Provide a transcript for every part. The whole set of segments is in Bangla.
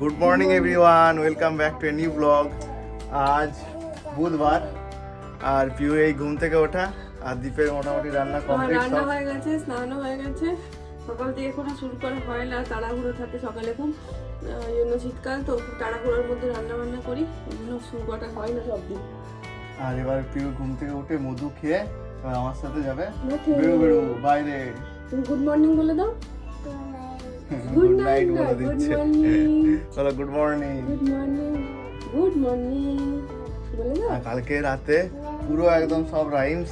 Good morning everyone welcome back to a new blog আজ বুধবার আর পিউ এই ঘুম থেকে ওঠা আর দীপের মোটামুটি রান্না আমার কমপ্লিট রান্না হয়ে গেছে স্নানও হয়ে গেছে। সকাল থেকে এখনও শুরু করা হয় না তাড়াহুড়ো থাকে সকালে খুব এই জন্য শীতকাল তো তাড়াহুড়োর মধ্যে রান্না বান্না করি জন্য শুরু করা হয় না সব দিন। আর এবার পিউ ঘুম থেকে উঠে মধু খেয়ে এবার আমার সাথে যাবে। বেরো বেরো বাইরে। তুমি গুড মর্নিং বলে দাও। গুড নাইট বলে দিচ্ছে. চলো good morning good morning good morning বলে কালকে রাতে পুরো একদম সব রাইমস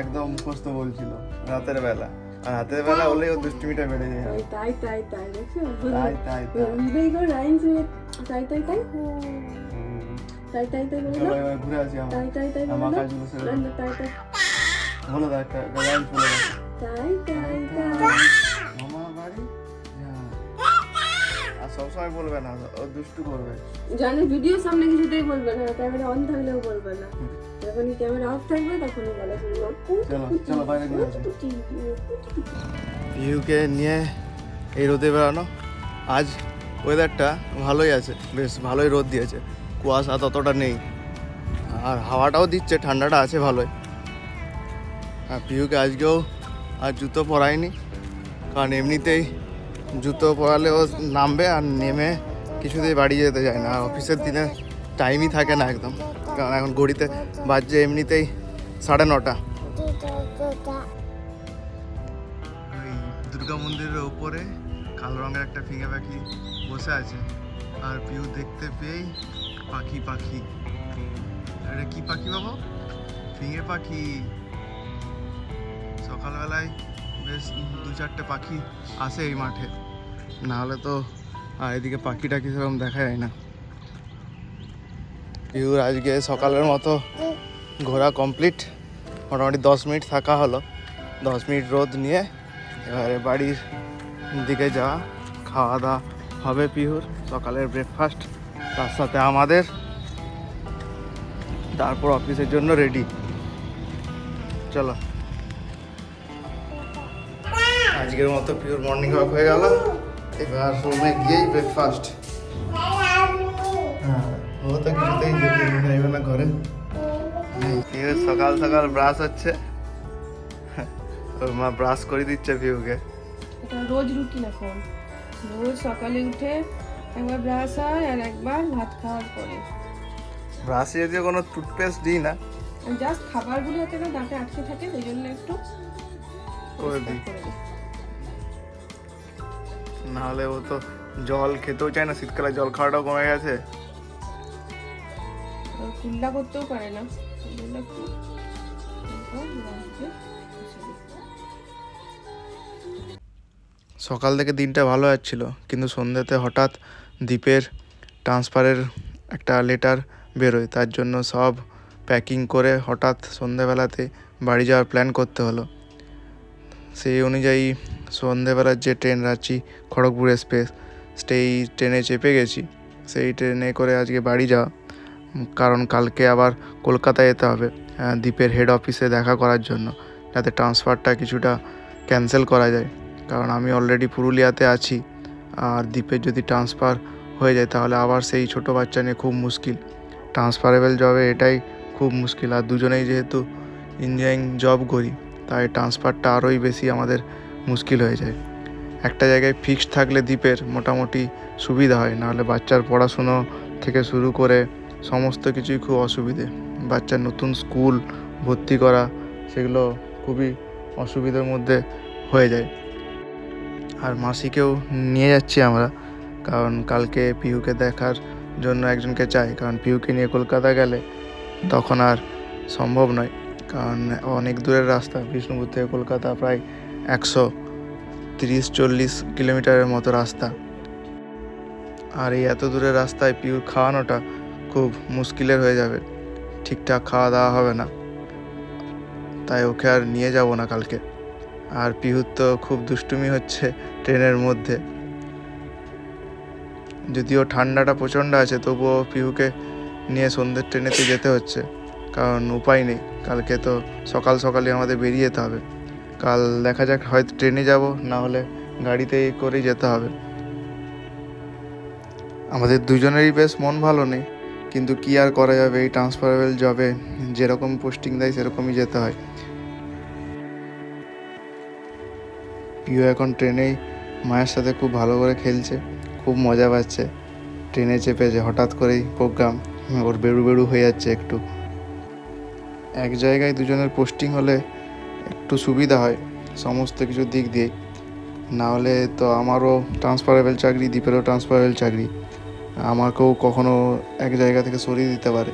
একদম মুখস্থ বলছিল রাতের বেলা। আর রাতের বেলা হলেই ও দুষ্টুমিটা বেড়ে যায়। তাই তাই তাই দেখছ? তাই তাই তাই। রাইমস তাই তাই তাই। তাই তাই তাই বলে ঘুরে আসি আমরা। তাই তাই তাই আমার বলে তাই তাই। বলো রাইমস বলে তাই তাই তাই। মামা বাড়ি। আর সবসময় বলবে না ও দুষ্টু করবে। জানে ভিডিও সামনে কিছুতেই বলবে না ক্যামেরা অন থাকলেও বলবে না। যখনই ক্যামেরা অফ থাকবে তখনই বলা চলো চলো বাইরে ঘুরে আসি। ইউকে নিয়ে এই রোদে বেড়ানো। আজ ওয়েদারটা ভালোই আছে বেশ ভালোই রোদ দিয়েছে। কুয়াশা ততটা নেই। আর হাওয়াটাও দিচ্ছে ঠান্ডাটা আছে ভালোই। আর পিউকে আজকেও আর জুতো পরায়নি। কারণ এমনিতেই জুতো পরালে ও নামবে আর নেমে কিছুতেই বাড়ি যেতে যায় না। আর অফিসের দিনে টাইমই থাকে না একদম। কারণ এখন ঘড়িতে বাজছে এমনিতেই সাড়ে নটা। দুর্গা মন্দিরের ওপরে কালো রঙের একটা ফিঙে পাখি বসে আছে। আর পিউ দেখতে পেয়েই পাখি পাখি। এটা কি পাখি বাবা? ফিঙে পাখি। সকালবেলায় বেশ দু চারটে পাখি আসে এই মাঠে। না হলে তো এদিকে পাখি টাখি সেরকম দেখা যায় না। পিউর আজকে সকালের মতো ঘোরা কমপ্লিট মোটামুটি দশ মিনিট থাকা হলো। দশ মিনিট রোদ নিয়ে এবারে বাড়ির দিকে যাওয়া, খাওয়া দাওয়া হবে পিহুর, সকালের ব্রেকফাস্ট তার সাথে আমাদের। তারপর অফিসের জন্য রেডি চলো। আজকের মতো পিওর মর্নিং ওয়াক হয়ে গেল। এবার রুমে গিয়েই ব্রেকফাস্ট হ্যাঁ ও তো কিছুতেই যেতে চাইবে না ঘরে। সকাল সকাল ব্রাশ হচ্ছে। ওর মা ব্রাশ করে দিচ্ছে এটা রোজ রুটিন এখন রোজ সকালে উঠে একবার ব্রাশ হয় আর একবার ভাত খাওয়ার পরে। ব্রাশে যদিও কোনো টুথপেস্ট দিই না জাস্ট খাবারগুলো না দাঁতে আটকে থাকে ওই জন্য একটু করে দিই। নাহলে ও তো জল খেতেও চায় না শীতকালে জল খাওয়াটাও কমে গেছে। কুল্লা করতেও পারে না। সকাল থেকে দিনটা ভালো যাচ্ছিল কিন্তু সন্ধ্যেতে হঠাৎ দ্বীপের ট্রান্সফারের একটা লেটার বেরোয় তার জন্য সব প্যাকিং করে হঠাৎ সন্ধ্যেবেলাতে বাড়ি যাওয়ার প্ল্যান করতে হলো। সেই অনুযায়ী সন্ধ্যেবেলার যে ট্রেন রাঁচি, খড়গপুর এক্সপ্রেস, সেই ট্রেনে চেপে গেছি। সেই ট্রেনে করে আজকে বাড়ি যাওয়া। কারণ কালকে আবার কলকাতায় যেতে হবে দ্বীপের হেড অফিসে দেখা করার জন্য, যাতে ট্রান্সফারটা কিছুটা ক্যান্সেল করা যায়। কারণ আমি অলরেডি পুরুলিয়াতে আছি, আর দ্বীপের যদি ট্রান্সফার হয়ে যায়, তাহলে আবার সেই ছোট বাচ্চা নিয়ে খুব মুশকিল। ট্রান্সফারেবল জবে এটাই খুব মুশকিল। আর দুজনেই যেহেতু ইঞ্জিনিয়ারিং জব করি, তাই ট্রান্সফারটা আরোই বেশি আমাদের মুশকিল হয়ে যায়। একটা জায়গায় ফিক্সড থাকলে দ্বীপের মোটামুটি সুবিধা হয়, নাহলে বাচ্চার পড়াশুনো থেকে শুরু করে সমস্ত কিছুই খুব অসুবিধে। বাচ্চার নতুন স্কুল, ভর্তি করা, সেগুলো খুবই অসুবিধার মধ্যে হয়ে যায়। আর মাসিকেও নিয়ে যাচ্ছি আমরা, কারণ কালকে পিহুকে দেখার জন্য একজনকে চাই, কারণ পিহুকে নিয়ে কলকাতা গেলে তখন আর সম্ভব নয়, কারণ অনেক দূরের রাস্তা, বিষ্ণুপুর থেকে কলকাতা প্রায় একশো তিরিশ চল্লিশ কিলোমিটারের মতো রাস্তা। আর এই এত দূরের রাস্তায় পিউর খাওয়ানোটা খুব মুশকিলের হয়ে যাবে। ঠিকঠাক খাওয়া দাওয়া হবে না। তাই ওকে আর নিয়ে যাব না কালকে। আর পিহুর তো খুব দুষ্টুমি হচ্ছে ট্রেনের মধ্যে। যদিও ঠান্ডাটা প্রচণ্ড আছে, তবুও পিহুকে নিয়ে সন্ধ্যের ট্রেনেতে যেতে হচ্ছে। কারণ উপায় নেই, কালকে তো সকাল সকালই আমাদের বেরিয়ে যেতে হবে। কাল দেখা যাক, হয়তো ট্রেনে যাব, না হলে গাড়িতেই করেই যেতে হবে। আমাদের দুজনেরই বেশ মন ভালো নেই, কিন্তু কি আর করা যাবে? এই ট্রান্সফারেবল জবে যেরকম পোস্টিং দেয়, সেরকমই যেতে হয়। পিও এখন ট্রেনেই, মায়ের সাথে খুব ভালো করে খেলছে, খুব মজা পাচ্ছে। ট্রেনে চেপেছে, হঠাৎ করেই প্রোগ্রাম ওর বেড়ু বেড়ু হয়ে যাচ্ছে একটু। এক জায়গায় দুজনের পোস্টিং হলে একটু সুবিধা হয় সমস্ত কিছু দিক দিয়ে। না হলে তো আমারও ট্রান্সফারেবল চাকরি দীপেরও ট্রান্সফারেবল চাকরি। আমাকেও কখনো এক জায়গা থেকে সরিয়ে দিতে পারে।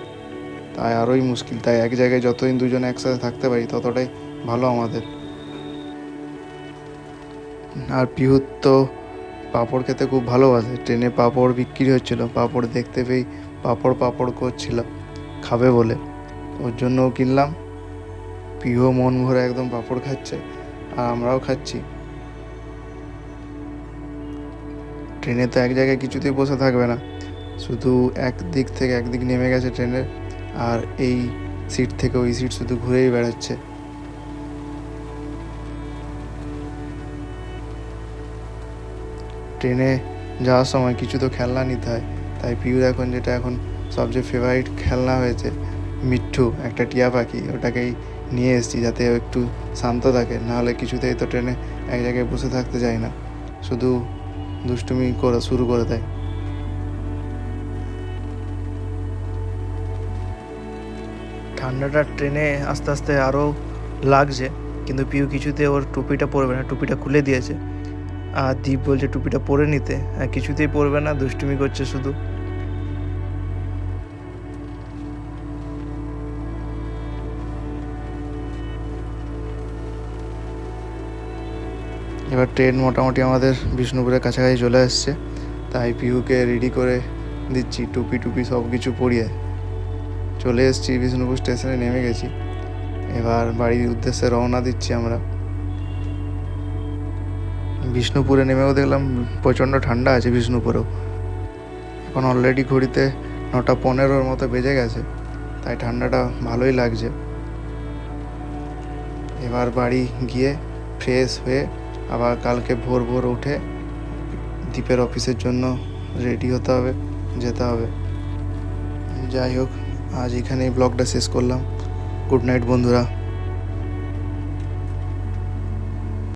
তাই আরোই মুশকিল। তাই এক জায়গায় যতদিন দুজনে একসাথে থাকতে পারি, ততটাই ভালো আমাদের। আর পিহুত তো পাঁপড় খেতে খুব ভালোবাসে। ট্রেনে পাঁপড় বিক্রি হচ্ছিল। পাঁপড় দেখতে পেয়ে পাঁপড় পাঁপড় করছিল। খাবে বলে। ওর জন্যও কিনলাম। পিহু মন ভরে একদম পাঁপড় খাচ্ছে আর আমরাও খাচ্ছি। ট্রেনে তো এক জায়গায় কিছুতেই বসে থাকবে না। শুধু এক দিক থেকে একদিক নেমে গেছে ট্রেনের আর এই সিট থেকে ওই সিট শুধু ঘুরেই বেড়াচ্ছে। ট্রেনে যাওয়ার সময় কিছু তো খেলনা নিতে হয়। তাই পিউর এখন যেটা এখন সবচেয়ে ফেভারিট খেলনা হয়েছে, মিঠু, একটা টিয়া পাখি। ওটাকেই নিয়ে এসেছি যাতে একটু শান্ত থাকে। নাহলে কিছুতেই তো ট্রেনে এক জায়গায় বসে থাকতে যায় না। শুধু দুষ্টুমি করে শুরু করে দেয়। ঠান্ডাটা ট্রেনে আস্তে আস্তে আরও লাগছে, কিন্তু পিউ কিছুতে ওর টুপিটা পরবে না। টুপিটা খুলে দিয়েছে। আর দীপ বলছে, টুপিটা পরে নিতে। কিছুতেই পরবে না, দুষ্টুমি করছে শুধু। এবার ট্রেন মোটামুটি আমাদের বিষ্ণুপুরের কাছাকাছি চলে এসছে তাই পিহুকে রেডি করে দিচ্ছি, টুপি টুপি সব কিছু পরিয়ে। চলে এসেছি বিষ্ণুপুর স্টেশনে নেমে গেছি। এবার বাড়ির উদ্দেশ্যে রওনা দিচ্ছি আমরা। বিষ্ণুপুরে নেমেও দেখলাম প্রচণ্ড ঠান্ডা আছে বিষ্ণুপুরেও। এখন অলরেডি ঘড়িতে নটা পনেরোর মতো বেজে গেছে, তাই ঠান্ডাটা ভালোই লাগছে। এবার বাড়ি গিয়ে ফ্রেশ হয়ে আবার কালকে ভোর ভোর উঠে দ্বীপের অফিসের জন্য রেডি হতে হবে, যেতে হবে। যাই হোক, আজ এখানেই ব্লগটা শেষ করলাম। গুড নাইট বন্ধুরা।